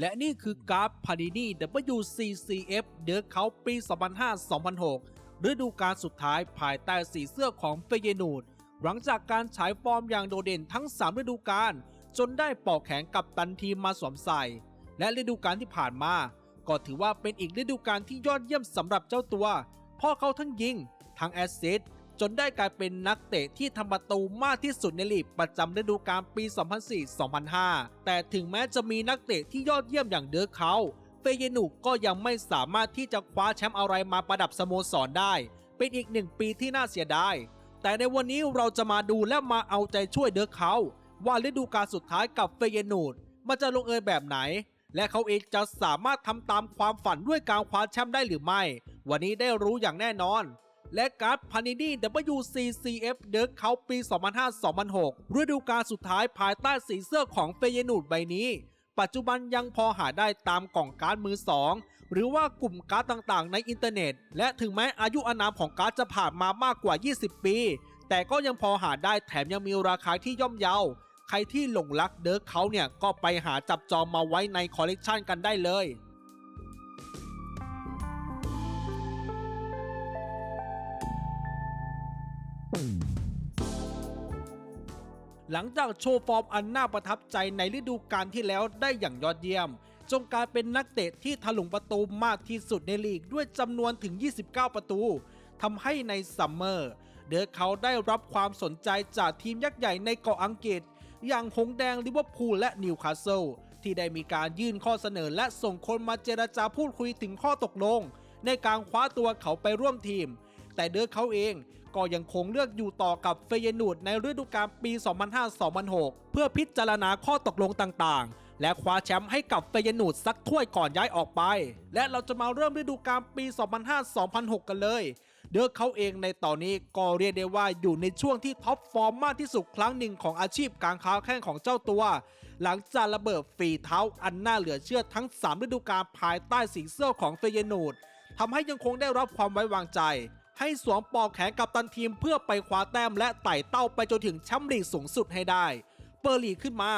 และนี่คือการ์ดพานินี WCCF เดอร์เขาปี 2005-2006 ฤดูกาลสุดท้ายภายใต้สีเสื้อของเฟเยนูด หลังจากการฉายฟอร์มอย่างโดดเด่นทั้ง 3 ฤดูกาลจนได้ปอกแขนกับตันทีมมาสวมใส่ และฤดูกาลที่ผ่านมา ก็ถือว่าเป็นอีกฤดูกาลที่ยอดเยี่ยมสำหรับเจ้าตัว เพราะเขาทั้งยิง ทั้งแอสซิสต์ จนได้กลายเป็นนักเตะที่ทำประตูมากที่สุดในลีกประจำฤดูกาลปี 2004-2005 แต่ถึงแม้จะมีนักเตะที่ยอดเยี่ยมอย่างเดอร์เขาเฟเยนุกก็ยังไม่สามารถที่จะคว้าแชมป์อะไรมาประดับสโมสรได้ เป็นอีกหนึ่งปีที่น่าเสียดาย แต่ในวันนี้เราจะมาดูและมาเอาใจช่วยเดอร์เขาว่าฤดูกาลสุดท้ายกับเฟเยนูดมันจะลงเอยแบบไหน และเขาเองจะสามารถทำตามความฝันด้วยการคว้าแชมป์ได้หรือไม่ วันนี้ได้รู้อย่างแน่นอน และการ์ดพานินี WCCF เดอร์เขาปี 2005-2006ฤดูกาลสุดท้ายภายใต้สีเสื้อของเฟยนูดใบนี้ ปัจจุบันยังพอหาได้ตามกล่องการ์ดมือสองหรือว่ากลุ่มการ์ดต่างๆ ในอินเทอร์เน็ต และถึงแม้อายุอานามของการ์ดจะผ่านมามากกว่า 20 ปี แต่ก็ยังพอหาได้แถมยังมีราคาที่ย่อมเยาใครที่หลงรักเดิร์กเขาเนี่ยก็ไปหาจับจองมาไว้ในคอลเลกชันกันได้เลย หลังจากโชว์ฟอร์มอันน่าประทับใจในฤดูกาลที่แล้วได้อย่างยอดเยี่ยม จงกลายเป็นนักเตะที่ถลุงประตูมากที่สุดในลีกด้วยจำนวนถึง 29 ประตูทำให้ในซัมเมอร์ เดอร์เขาได้รับความสนใจจากทีมยักษ์ใหญ่ในเกาะอังกฤษ อย่างหงส์แดงลิเวอร์พูลและนิวคาสเซิลที่ได้มีการยื่นข้อเสนอและส่งคนมาเจรจาพูดคุยถึงข้อตกลง ในการคว้าตัวเขาไปร่วมทีม แต่เดอร์เขาเอง ก็ยังคงเลือกอยู่ต่อกับเฟเยนูดในฤดูกาลปี 2005-2006 เพื่อพิจารณาข้อตกลงต่างๆและคว้าแชมป์ให้กับเฟเยนูดสักถ้วยก่อนย้ายออกไป และเราจะมาเริ่มฤดูกาลปี 2005-2006 กันเลย เดอร์เขาเองในตอนนี้ก็เรียกได้ว่าอยู่ในช่วงที่ท็อปฟอร์มมากที่สุดครั้งหนึ่งของอาชีพการค้าแข่งของเจ้าตัว หลังจากระเบิดฝีเท้าอันน่าเหลือเชื่อทั้ง 3 ฤดูกาลภายใต้สีเสื้อของเฟเยนูดทำให้ยังคงได้รับความไว้วางใจ ให้สวมปอกแขนกับตันทีมเพื่อไปคว้าแต้มและไต่เต้าไปจนถึงแชมป์ลีกสูงสุดให้ได้ เปอร์ลีขึ้นมา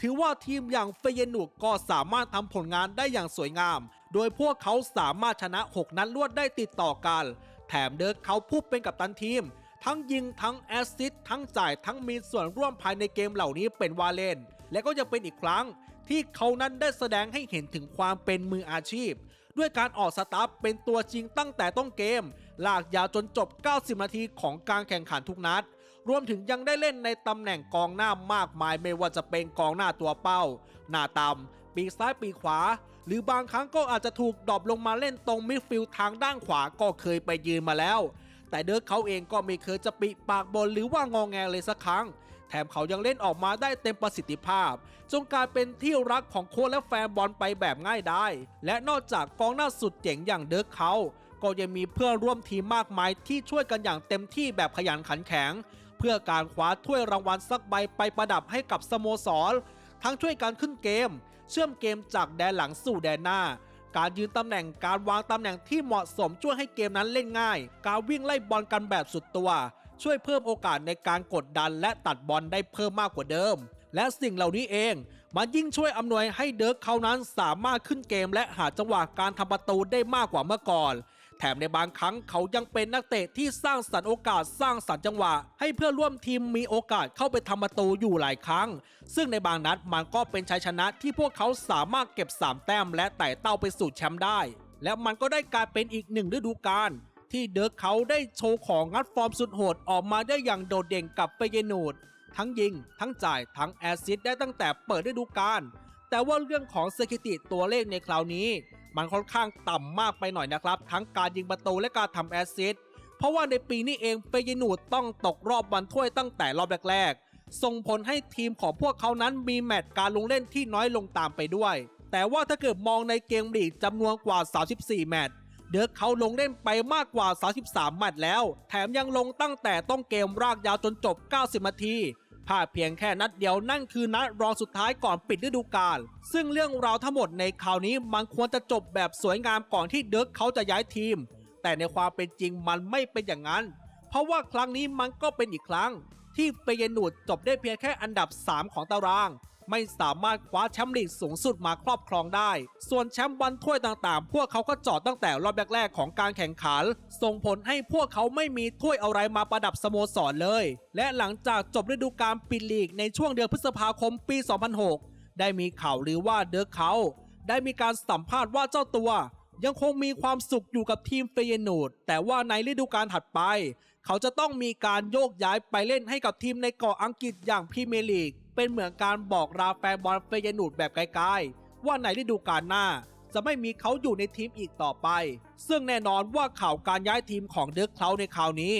ถือว่าทีมอย่างเฟเยนูกก็สามารถทำผลงานได้อย่างสวยงาม โดยพวกเขาสามารถชนะ 6 นัดรวดได้ติดต่อกัน แถมเดิร์กเขาผู้เป็นกัปตันทีม ทั้งยิงทั้งแอสซิสทั้งจ่ายทั้งมีส่วนร่วมภายในเกมเหล่านี้เป็นวาเลนและก็ยังเป็นอีกครั้งที่เขานั้นได้แสดงให้เห็นถึงความเป็นมืออาชีพ ด้วยการออกสตาร์ทเป็นตัวจริงตั้งแต่ต้นเกม ลากยาวจนจบ 90 นาทีของการแข่งขันทุกนัด รวมถึงยังได้เล่นในตำแหน่งกองหน้ามากมายไม่ว่าจะเป็นกองหน้าตัวเป้า หน้าต่ำปีกซ้ายปีกขวา หรือบางครั้งก็อาจจะถูกดรอปลงมาเล่นตรงมิดฟิลด์ทางด้านขวาก็เคยไปยืนมาแล้ว แต่เดิร์กเขาเองก็ไม่เคยจะปิปากบนหรือว่างองแงเลยสักครั้ง แถมเขายังเล่นออกมาได้เต็มประสิทธิภาพจงกลายเป็นที่รักของโค้ชและแฟนบอลไปแบบง่ายได้ และนอกจากกองหน้าสุดเจ๋งอย่างเดิร์กเขาก็ยังมีเพื่อนร่วมทีมมากมายที่ช่วยกันอย่างเต็มที่แบบขยันขันแข็ง เพื่อการคว้าถ้วยรางวัลสักใบไปประดับให้กับสโมสร ทั้งช่วยการขึ้นเกม เชื่อมเกมจากแดนหลังสู่แดนหน้า การยืนตำแหน่งการวางตำแหน่งที่เหมาะสมช่วยให้เกมนั้นเล่นง่าย การวิ่งไล่บอลกันแบบสุดตัว ช่วยเพิ่มโอกาสในการกดดันและตัดบอลได้เพิ่มมากกว่าเดิม และสิ่งเหล่านี้เอง มันยิ่งช่วยอำนวยให้เดิร์กเขานั้นสามารถขึ้นเกม และหาจังหวะการทำประตูได้มากกว่าเมื่อก่อน แถมในบางครั้งเขายังเป็นนักเตะที่สร้างสรรค์โอกาสสร้างสรรค์จังหวะ ให้เพื่อร่วมทีมมีโอกาสเข้าไปทำประตูอยู่หลายครั้ง ซึ่งในบางนัดมันก็เป็นชัยชนะที่พวกเขาสามารถเก็บ 3 แต้ม และไต่เต้าไปสู่แชมป์ได้และมันก็ได้กลายเป็นอีกหนึ่งฤดูกาล ที่เดิร์กเขาได้โชว์ของงัดฟอร์มสุดโหดออกมาได้อย่างโดดเด่นกับเปเยนูดทั้งยิง ทั้งจ่ายทั้งแอสซิสได้ตั้งแต่เปิดฤดูกาลแต่ว่าเรื่องของสถิติตัวเลขในคราวนี้ มันค่อนข้างต่ำมากไปหน่อยนะครับ ทั้งการยิงประตูและการทำแอสซิสเพราะว่าในปีนี้เองเปเยนูดต้องตกรอบบอลถ้วยตั้งแต่รอบแรกๆส่งผลให้ทีมของพวกเขานั้นมีแมตช์การลงเล่นที่น้อยลงตามไปด้วย แต่ว่าถ้าเกิดมองในเกมลีกจำนวนกว่า 34 แมตช์ เดิร์กเขาลงเล่นไปมากกว่า 33 แมตช์แล้ว แถมยังลงตั้งแต่ต้องเกมรากยาวจนจบ 90 นาทีพลาดเพียงแค่นัดเดียวนั่นคือนัดรองสุดท้ายก่อนปิดฤดูกาล ซึ่งเรื่องราวทั้งหมดในคราวนี้มันควรจะจบแบบสวยงามก่อนที่เดิร์กเขาจะย้ายทีม แต่ในความเป็นจริงมันไม่เป็นอย่างนั้น เพราะว่าครั้งนี้มันก็เป็นอีกครั้ง ที่เปเยนูดจบได้เพียงแค่อันดับ 3 ของตาราง ไม่สามารถคว้าแชมป์ลีกสูงสุดมาครอบครองได้ ส่วนแชมป์บอลถ้วยต่างๆ พวกเขาก็จอดตั้งแต่รอบแรกๆของการแข่งขัน ส่งผลให้พวกเขาไม่มีถ้วยอะไรมาประดับสโมสรเลย และหลังจากจบฤดูกาลปิดลีกในช่วงเดือนพฤษภาคมปี 2006 ได้มีข่าวลือว่าเดอเขาได้มีการสัมภาษณ์ว่าเจ้าตัวยังคงมีความสุขอยู่กับทีมเฟเยนูดแต่ว่าในฤดูกาลถัดไป เขาจะต้องมีการโยกย้ายไปเล่นให้กับทีมในเกาะอังกฤษอย่างพรีเมียร์ลีก เป็นเหมือนการบอกลาแฟนบอลเฟเยนูดแบบไกลๆ ว่าในฤดูกาลหน้า จะไม่มีเขาอยู่ในทีมอีกต่อไป ซึ่งแน่นอนว่าข่าวการย้ายทีมของเดอะเคลาในคราวนี้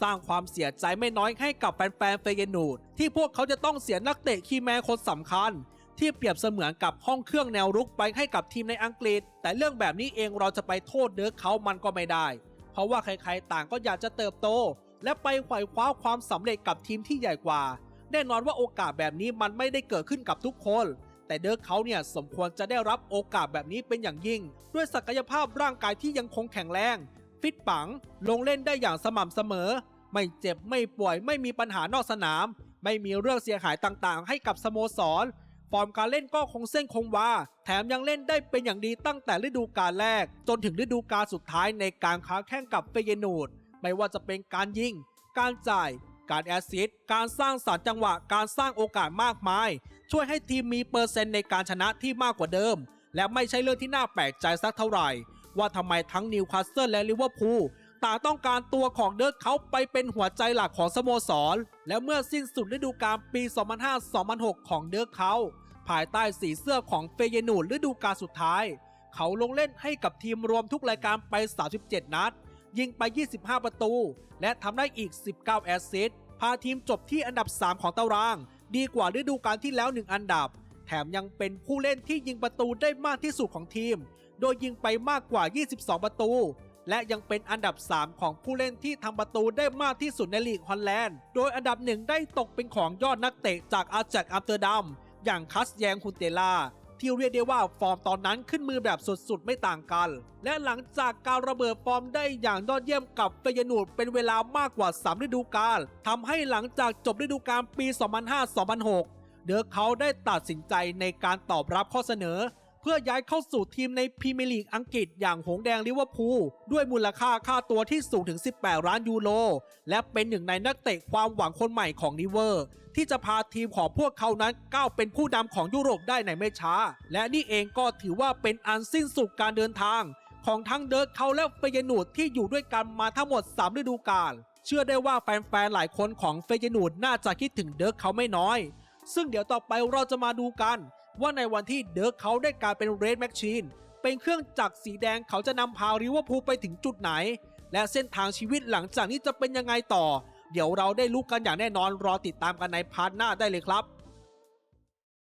สร้างความเสียใจไม่น้อยให้กับแฟนๆเฟเยนูดที่พวกเขาจะต้องเสียนักเตะคีย์แมนคนสำคัญ ที่เปรียบเสมือนกับห้องเครื่องแนวรุกไปให้กับทีมในอังกฤษ แต่เรื่องแบบนี้เองเราจะไปโทษเดอะเขามันก็ไม่ได้ เพราะว่าใครๆต่างก็อยากจะเติบโต และไปไขว่คว้าความสำเร็จกับทีมที่ใหญ่กว่า แน่นอนว่าโอกาสแบบนี้มันไม่ได้เกิดขึ้นกับทุกคน แต่เดิร์กเขาเนี่ยสมควรจะได้รับโอกาสแบบนี้เป็นอย่างยิ่ง ด้วยศักยภาพร่างกายที่ยังคงแข็งแรง ฟิตปัง ลงเล่นได้อย่างสม่ำเสมอ ไม่เจ็บไม่ป่วยไม่มีปัญหานอกสนาม ไม่มีเรื่องเสียหายต่างๆ ให้กับสโมสร ฟอร์มการเล่นก็คงเส้นคงวา แถมยังเล่นได้เป็นอย่างดีตั้งแต่ฤดูกาลแรก จนถึงฤดูกาลสุดท้ายในการค้าแข่งกับเฟเยนูดไม่ว่าจะเป็นการยิง การจ่าย การแอสซิสต์การสร้างสรรค์จังหวะการสร้างโอกาสมากมาย ช่วยให้ทีมมีเปอร์เซ็นต์ในการชนะที่มากกว่าเดิม และไม่ใช่เรื่องที่น่าแปลกใจสักเท่าไหร่ ว่าทำไมทั้งนิวคาสเซิลและลิเวอร์พูลต่างต้องการตัวของเดิร์กเขาไปเป็นหัวใจหลักของสโมสร และเมื่อสิ้นสุดฤดูกาลปี 2005-2006 ของเดิร์กเขา ภายใต้สีเสื้อของเฟเยนูดฤดูกาลสุดท้าย เขาลงเล่นให้กับทีมรวมทุกรายการไป 37 นัด ยิงไป 25 ประตู และทำได้อีก 19 แอสซิสต์พาทีมจบที่อันดับ 3 ของตาราง ดีกว่าฤดูกาลที่แล้ว 1 อันดับ แถมยังเป็นผู้เล่นที่ยิงประตูได้มากที่สุดของทีม โดยยิงไปมากกว่า 22 ประตู และยังเป็นอันดับ 3 ของผู้เล่นที่ทำประตูได้มากที่สุดในลีกฮอลแลนด์ โดยอันดับหนึ่งได้ตกเป็นของยอดนักเตะจากอาแจกอัมเตอร์ดัมอย่างคัสแยงฮุนเตล่า ที่เรียกได้ว่าฟอร์มตอนนั้นขึ้นมือแบบสุดๆ ไม่ต่างกัน และหลังจากการระเบิดฟอร์มได้อย่างยอดเยี่ยมกับเฟยนูดเป็นเวลามากกว่า 3 ฤดูกาลทำให้หลังจากจบฤดูกาลปี 2005-2006 เดอเขาได้ตัดสินใจในการตอบรับข้อเสนอ เพื่อย้ายเข้าสู่ทีมในพรีเมียร์ลีกอังกฤษอย่างหงแดงลิเวอร์พูลด้วยมูลค่าค่าตัวที่สูงถึง 18 ล้านยูโรและเป็นหนึ่งในนักเตะความหวังคนใหม่ของลิเวอร์ ที่จะพาทีมของพวกเขานั้นก้าวเป็นผู้นำของยุโรปได้ในไม่ช้า และนี่เองก็ถือว่าเป็นอันสิ้นสุดการเดินทาง ของทั้งเดิร์กเขาและเฟยนูดที่อยู่ด้วยกันมาทั้งหมด 3 ฤดูกาลเชื่อได้ว่าแฟนๆหลายคนของเฟยนูดน่าจะคิดถึงเดิร์กเขาไม่น้อย ซึ่งเดี๋ยวต่อไปเราจะมาดูกัน ว่าในวันที่เดิร์กเขาได้กลายเป็นเรดแมชชีนเป็นเครื่องจักรสีแดงเขาจะนำพาลิเวอร์พูลไปถึงจุดไหน และเส้นทางชีวิตหลังจากนี้จะเป็นยังไงต่อ เดี๋ยวเราได้รู้กันอย่างแน่นอนรอติดตามกันในพาร์ทหน้าได้เลยครับ